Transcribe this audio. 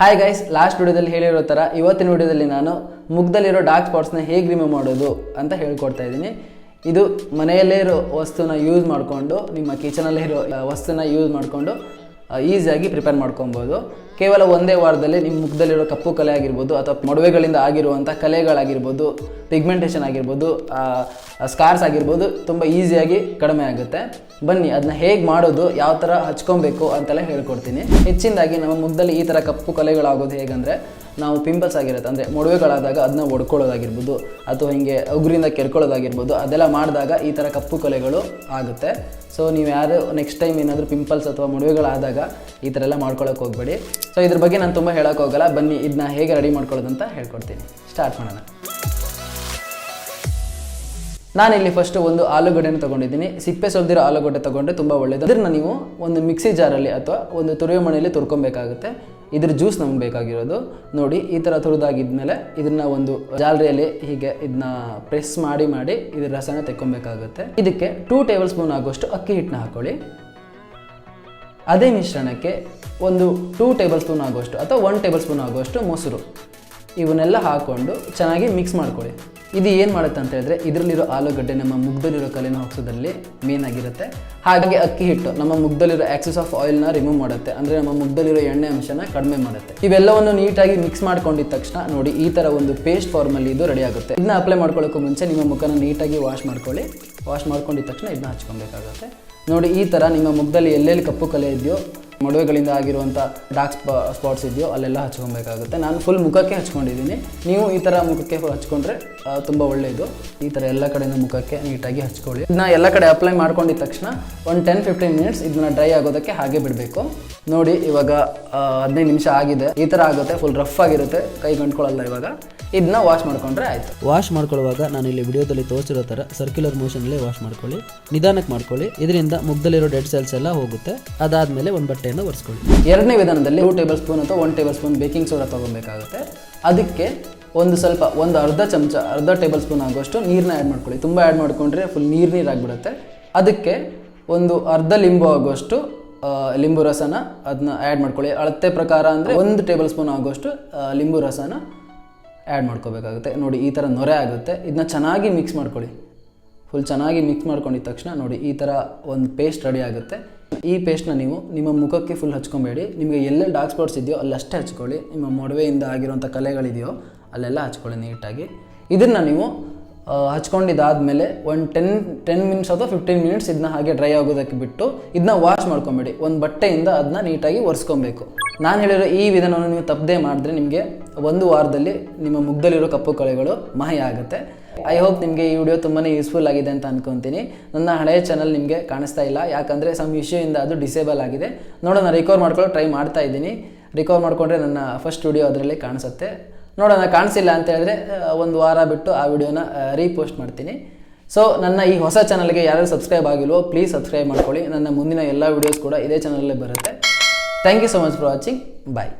Hi guys last ವಿಡಿಯೋದಲ್ಲಿ ಹೇಳಿರೋ ಥರ ಇವತ್ತಿನ ವಿಡಿಯೋದಲ್ಲಿ ನಾನು ಮುಗ್ದಲ್ಲಿರೋ ಡಾರ್ಕ್ ಸ್ಪಾಟ್ಸ್ನ ಹೇಗೆ ರಿಮೂವ್ ಮಾಡೋದು ಅಂತ ಹೇಳ್ಕೊಡ್ತಾ ಇದ್ದೀನಿ. ಇದು ಮನೆಯಲ್ಲೇ ಇರೋ ವಸ್ತುನ ಯೂಸ್ ಮಾಡಿಕೊಂಡು, ನಿಮ್ಮ ಕಿಚನಲ್ಲೇ ಇರೋ ವಸ್ತುನ ಯೂಸ್ ಮಾಡಿಕೊಂಡು ಈಸಿಯಾಗಿ ಪ್ರಿಪೇರ್ ಮಾಡ್ಕೊಬೋದು. ಕೇವಲ ಒಂದೇ ವಾರದಲ್ಲಿ ನಿಮ್ಮ ಮುಖದಲ್ಲಿರೋ ಕಪ್ಪು ಕಲೆ ಆಗಿರ್ಬೋದು ಅಥವಾ ಮೊಡವೆಗಳಿಂದ ಆಗಿರುವಂಥ ಕಲೆಗಳಾಗಿರ್ಬೋದು ಪಿಗ್ಮೆಂಟೇಷನ್ ಆಗಿರ್ಬೋದು ಸ್ಕಾರ್ಸ್ ಆಗಿರ್ಬೋದು ತುಂಬ ಈಸಿಯಾಗಿ ಕಡಿಮೆ ಆಗುತ್ತೆ. ಬನ್ನಿ, ಅದನ್ನ ಹೇಗೆ ಮಾಡೋದು, ಯಾವ ಥರ ಹಚ್ಕೊಬೇಕು ಅಂತೆಲ್ಲ ಹೇಳ್ಕೊಡ್ತೀನಿ. ಹೆಚ್ಚಿನದಾಗಿ ನಮ್ಮ ಮುಖದಲ್ಲಿ ಈ ಥರ ಕಪ್ಪು ಕಲೆಗಳಾಗೋದು ಹೇಗಂದರೆ ನಾವು ಪಿಂಪಲ್ಸ್ ಆಗಿರುತ್ತೆ. ಅಂದರೆ ಮೊಡವೆಗಳಾದಾಗ ಅದನ್ನ ಒಡ್ಕೊಳ್ಳೋದಾಗಿರ್ಬೋದು, ಅಥವಾ ಹಿಂಗೆ ಉಗುರಿಂದ ಕೆರ್ಕೊಳ್ಳೋದಾಗಿರ್ಬೋದು, ಅದೆಲ್ಲ ಮಾಡಿದಾಗ ಈ ಥರ ಕಪ್ಪು ಕಲೆಗಳು ಆಗುತ್ತೆ. ಸೊ ನೀವು ಯಾರು ನೆಕ್ಸ್ಟ್ ಟೈಮ್ ಏನಾದರೂ ಪಿಂಪಲ್ಸ್ ಅಥವಾ ಮೊಡವೆಗಳಾದಾಗ ಈ ಥರ ಎಲ್ಲ ಮಾಡ್ಕೊಳ್ಳೋಕೆ ಹೋಗಬೇಡಿ. ಸೊ ಇದ್ರ ಬಗ್ಗೆ ನಾನು ತುಂಬ ಹೇಳೋಕೆ ಹೋಗಲ್ಲ. ಬನ್ನಿ ಇದನ್ನ ಹೇಗೆ ರೆಡಿ ಮಾಡ್ಕೊಳ್ಳೋದು ಅಂತ ಹೇಳ್ಕೊಡ್ತೀನಿ. ಸ್ಟಾರ್ಟ್ ಮಾಡೋಣ. ನಾನಿಲ್ಲಿ ಫಸ್ಟ್ ಒಂದು ಆಲೂಗಡ್ಡೆನ ತೊಗೊಂಡಿದ್ದೀನಿ. ಸಿಪ್ಪೆ ಸೊಲ್ದಿರೋ ಆಲೂಗಡ್ಡೆ ತೊಗೊಂಡ್ರೆ ತುಂಬ ಒಳ್ಳೆಯದು ಅದನ್ನು ನೀವು ಒಂದು ಮಿಕ್ಸಿ ಜಾರಲ್ಲಿ ಅಥವಾ ಒಂದು ತುರಿಯೋ ಮನೆಯಲ್ಲಿ ತುರ್ಕೊಬೇಕಾಗುತ್ತೆ. ಇದ್ರ ಜ್ಯೂಸ್ ನಮ್ಗೆ ಬೇಕಾಗಿರೋದು. ನೋಡಿ, ಈ ಥರ ತುರಿದಾಗಿದ್ಮೇಲೆ ಇದನ್ನ ಒಂದು ಜಾಲರಿಯಲ್ಲಿ ಹೀಗೆ ಇದನ್ನ ಪ್ರೆಸ್ ಮಾಡಿ ಮಾಡಿ ಇದ್ರ ರಸನ ತೆಕ್ಕೊಬೇಕಾಗುತ್ತೆ. ಇದಕ್ಕೆ ಟೂ ಟೇಬಲ್ ಸ್ಪೂನ್ ಆಗುವಷ್ಟು ಅಕ್ಕಿ ಹಿಟ್ಟನ್ನ ಹಾಕೊಳ್ಳಿ. ಅದೇ ಮಿಶ್ರಣಕ್ಕೆ ಒಂದು ಟೂ ಟೇಬಲ್ ಸ್ಪೂನ್ ಆಗುವಷ್ಟು ಅಥವಾ ಒನ್ ಟೇಬಲ್ ಸ್ಪೂನ್ ಆಗುವಷ್ಟು ಮೊಸರು. ಇವನ್ನೆಲ್ಲ ಹಾಕ್ಕೊಂಡು ಚೆನ್ನಾಗಿ ಮಿಕ್ಸ್ ಮಾಡ್ಕೊಳ್ಳಿ. ಇದು ಏನು ಮಾಡುತ್ತೆ ಅಂತ ಹೇಳಿದ್ರೆ, ಇದರಲ್ಲಿರೋ ಆಲೂಗಡ್ಡೆ ನಮ್ಮ ಮುಗ್ದಲ್ಲಿರೋ ಕಲೆನ ಹೋಗ್ಸೋದ್ರಲ್ಲಿ ಮೇನ್ ಆಗಿರುತ್ತೆ. ಹಾಗೆ ಅಕ್ಕಿ ಹಿಟ್ಟು ನಮ್ಮ ಮುಗ್ದಲ್ಲಿರೋ ಆಕ್ಸಸ್ ಆಫ್ ಆಯಿಲ್ನ ರಿಮೂವ್ ಮಾಡುತ್ತೆ. ಅಂದರೆ ನಮ್ಮ ಮುಗ್ದಲ್ಲಿರೋ ಎಣ್ಣೆ ಅಂಶನ ಕಡಿಮೆ ಮಾಡುತ್ತೆ. ಇವೆಲ್ಲವನ್ನು ನೀಟಾಗಿ ಮಿಕ್ಸ್ ಮಾಡ್ಕೊಂಡಿದ ತಕ್ಷಣ ನೋಡಿ, ಈ ಥರ ಒಂದು ಪೇಸ್ಟ್ ಫಾರ್ಮಲ್ಲಿ ಇದು ರೆಡಿ ಆಗುತ್ತೆ. ಇದನ್ನ ಅಪ್ಲೈ ಮಾಡ್ಕೊಳ್ಳೋಕ್ಕೂ ಮುಂಚೆ ನಿಮ್ಮ ಮುಖನ ನೀಟಾಗಿ ವಾಶ್ ಮಾಡ್ಕೊಳ್ಳಿ. ವಾಶ್ ಮಾಡ್ಕೊಂಡಿದ ತಕ್ಷಣ ಇದನ್ನ ಹಚ್ಕೊಬೇಕಾಗುತ್ತೆ. ನೋಡಿ, ಈ ಥರ ನಿಮ್ಮ ಮುಖದಲ್ಲಿ ಎಲ್ಲೆಲ್ಲಿ ಕಪ್ಪು ಕಲೆ ಇದೆಯೋ ಮೊಡವೆಗಳಿಂದ ಆಗಿರುವಂಥ ಡಾರ್ಕ್ ಸ್ಪಾಟ್ಸ್ ಇದೆಯೋ ಅಲ್ಲೆಲ್ಲ ಹಚ್ಕೊಬೇಕಾಗುತ್ತೆ. ನಾನು ಫುಲ್ ಮುಖಕ್ಕೆ ಹಚ್ಕೊಂಡಿದ್ದೀನಿ. ನೀವು ಈ ಥರ ಮುಖಕ್ಕೆ ಹಚ್ಕೊಂಡ್ರೆ ತುಂಬ ಒಳ್ಳೆಯದು ಈ ಥರ ಎಲ್ಲ ಕಡೆನೂ ಮುಖಕ್ಕೆ ನೀಟಾಗಿ ಹಚ್ಕೊಳ್ಳಿ. ಇದನ್ನ ಎಲ್ಲ ಕಡೆ ಅಪ್ಲೈ ಮಾಡ್ಕೊಂಡಿದ ತಕ್ಷಣ ಒಂದು ಟೆನ್ ಫಿಫ್ಟೀನ್ ಮಿನಿಟ್ಸ್ ಇದನ್ನ ಡ್ರೈ ಆಗೋದಕ್ಕೆ ಹಾಗೆ ಬಿಡಬೇಕು. ನೋಡಿ, ಇವಾಗ ಹದಿನೈದು ನಿಮಿಷ ಆಗಿದೆ. ಈ ಥರ ಆಗುತ್ತೆ. ಫುಲ್ ರಫ್ ಆಗಿರುತ್ತೆ. ಕೈ ಗಂಟ್ಕೊಳ್ಳಲ್ಲ ಇವಾಗ. ಇದನ್ನ ವಾಶ್ ಮಾಡ್ಕೊಂಡ್ರೆ ಆಯಿತು. ವಾಶ್ ಮಾಡ್ಕೊಳ್ಳುವಾಗ ನಾನು ಇಲ್ಲಿ ವಿಡಿಯೋದಲ್ಲಿ ತೋರಿಸಿರೋ ಥರ ಸರ್ಕ್ಯುಲರ್ ಮೋಷನಲ್ಲೇ ವಾಶ್ ಮಾಡ್ಕೊಳ್ಳಿ. ನಿಧಾನಕ್ಕೆ ಮಾಡ್ಕೊಳ್ಳಿ. ಇದರಿಂದ ಮುಗ್ದಲ್ಲಿರೋ ಡೆಡ್ ಸೆಲ್ಸ್ ಎಲ್ಲ ಹೋಗುತ್ತೆ. ಅದಾದಮೇಲೆ ಒಂದು ಬಟ್ಟೆಯನ್ನು ಒರೆಸ್ಕೊಳ್ಳಿ. ಎರಡನೇ ವಿಧಾನದಲ್ಲಿ ಟೂ ಟೇಬಲ್ ಸ್ಪೂನ್ ಅಥವಾ one tablespoon baking soda ತಗೊಬೇಕಾಗುತ್ತೆ. ಅದಕ್ಕೆ ಒಂದು ಸ್ವಲ್ಪ ಒಂದು ಅರ್ಧ ಚಮಚ ಅರ್ಧ ಟೇಬಲ್ ಸ್ಪೂನ್ ಆಗುವಷ್ಟು ನೀರನ್ನ ಆ್ಯಡ್ ಮಾಡ್ಕೊಳ್ಳಿ. ತುಂಬ ಆ್ಯಡ್ ಮಾಡ್ಕೊಂಡ್ರೆ ಫುಲ್ ನೀರು ನೀರಾಗ್ಬಿಡುತ್ತೆ ಅದಕ್ಕೆ ಒಂದು ಅರ್ಧ ಲಿಂಬು ಆಗುವಷ್ಟು ಲಿಂಬು ರಸನ ಅದನ್ನ ಆ್ಯಡ್ ಮಾಡ್ಕೊಳ್ಳಿ. ಅಳತೆ ಪ್ರಕಾರ ಅಂದರೆ ಒಂದು ಟೇಬಲ್ ಸ್ಪೂನ್ ಆಗುವಷ್ಟು ಲಿಂಬು ರಸನ ಆ್ಯಡ್ ಮಾಡ್ಕೋಬೇಕಾಗುತ್ತೆ. ನೋಡಿ, ಈ ಥರ ನೊರೆ ಆಗುತ್ತೆ. ಇದನ್ನ ಚೆನ್ನಾಗಿ ಮಿಕ್ಸ್ ಮಾಡ್ಕೊಳ್ಳಿ. ಫುಲ್ ಚೆನ್ನಾಗಿ ಮಿಕ್ಸ್ ಮಾಡ್ಕೊಂಡಿದ ತಕ್ಷಣ ನೋಡಿ, ಈ ಥರ ಒಂದು ಪೇಸ್ಟ್ ರೆಡಿ ಆಗುತ್ತೆ. ಈ ಪೇಸ್ಟ್ನ ನೀವು ನಿಮ್ಮ ಮುಖಕ್ಕೆ ಫುಲ್ ಹಚ್ಕೊಬೇಡಿ. ನಿಮಗೆ ಎಲ್ಲೆಲ್ಲಿ ಡಾರ್ಕ್ ಸ್ಪಾಟ್ಸ್ ಇದೆಯೋ ಅಲ್ಲಷ್ಟೇ ಹಚ್ಕೊಳ್ಳಿ. ನಿಮ್ಮ ಮೊಡವೆಯಿಂದ ಆಗಿರುವಂಥ ಕಲೆಗಳಿದೆಯೋ ಅಲ್ಲೆಲ್ಲ ಹಚ್ಕೊಳ್ಳಿ ನೀಟಾಗಿ. ಇದನ್ನು ನೀವು ಹಚ್ಕೊಂಡಿದ್ದಾದಮೇಲೆ ಒಂದು ಟೆನ್ ಟೆನ್ ಮಿನಿಟ್ಸ್ ಅಥವಾ ಫಿಫ್ಟೀನ್ ಮಿನಿಟ್ಸ್ ಇದನ್ನ ಹಾಗೆ ಡ್ರೈ ಆಗೋದಕ್ಕೆ ಬಿಟ್ಟು ಇದನ್ನ ವಾಶ್ ಮಾಡ್ಕೊಬೇಡಿ. ಒಂದು ಬಟ್ಟೆಯಿಂದ ಅದನ್ನ ನೀಟಾಗಿ ಒರೆಸ್ಕೊಬೇಕು. ನಾನು ಹೇಳಿರೋ ಈ ವಿಧಾನವನ್ನು ನೀವು ತಪ್ಪದೇ ಮಾಡಿದ್ರೆ ನಿಮಗೆ ಒಂದು ವಾರದಲ್ಲಿ ನಿಮ್ಮ ಮುಗ್ದಲ್ಲಿರೋ ಕಪ್ಪು ಕಳೆಗಳು ಮಾಯ ಆಗುತ್ತೆ. ಐ ಹೋಪ್ ನಿಮಗೆ ಈ ವಿಡಿಯೋ ತುಂಬಾ ಯೂಸ್ಫುಲ್ ಆಗಿದೆ ಅಂತ ಅನ್ಕೊತೀನಿ. ನನ್ನ ಹಳೆಯ ಚಾನಲ್ ನಿಮಗೆ ಕಾಣಿಸ್ತಾ ಇಲ್ಲ. ಯಾಕಂದರೆ ಸಮ್ ಇಶ್ಯೂಯಿಂದ ಅದು ಡಿಸೇಬಲ್ ಆಗಿದೆ. ನೋಡೋಣ ರಿಕವರ್ ಮಾಡ್ಕೊಳ್ಳೋ ಟ್ರೈ ಮಾಡ್ತಾ ಇದ್ದೀನಿ. ರಿಕವರ್ ಮಾಡಿಕೊಂಡ್ರೆ ನನ್ನ ಫಸ್ಟ್ ವಿಡಿಯೋ ಅದರಲ್ಲಿ ಕಾಣಿಸುತ್ತೆ. ನೋಡೋಣ ಕಾಣಿಸಿಲ್ಲ ಅಂತ ಹೇಳಿದ್ರೆ ಒಂದು ವಾರ ಬಿಟ್ಟು ಆ ವಿಡಿಯೋನ ರೀಪೋಸ್ಟ್ ಮಾಡ್ತೀನಿ. ಸೊ ನನ್ನ ಈ ಹೊಸ ಚಾನಲ್ಗೆ ಯಾರು ಸಬ್ಸ್ಕ್ರೈಬ್ ಆಗಿಲ್ವೋ ಪ್ಲೀಸ್ ಸಬ್ಸ್ಕ್ರೈಬ್ ಮಾಡ್ಕೊಳ್ಳಿ. ನನ್ನ ಮುಂದಿನ ಎಲ್ಲ ವಿಡಿಯೋಸ್ ಕೂಡ ಇದೇ ಚಾನಲಲ್ಲೇ ಬರುತ್ತೆ. Thank you so much for watching bye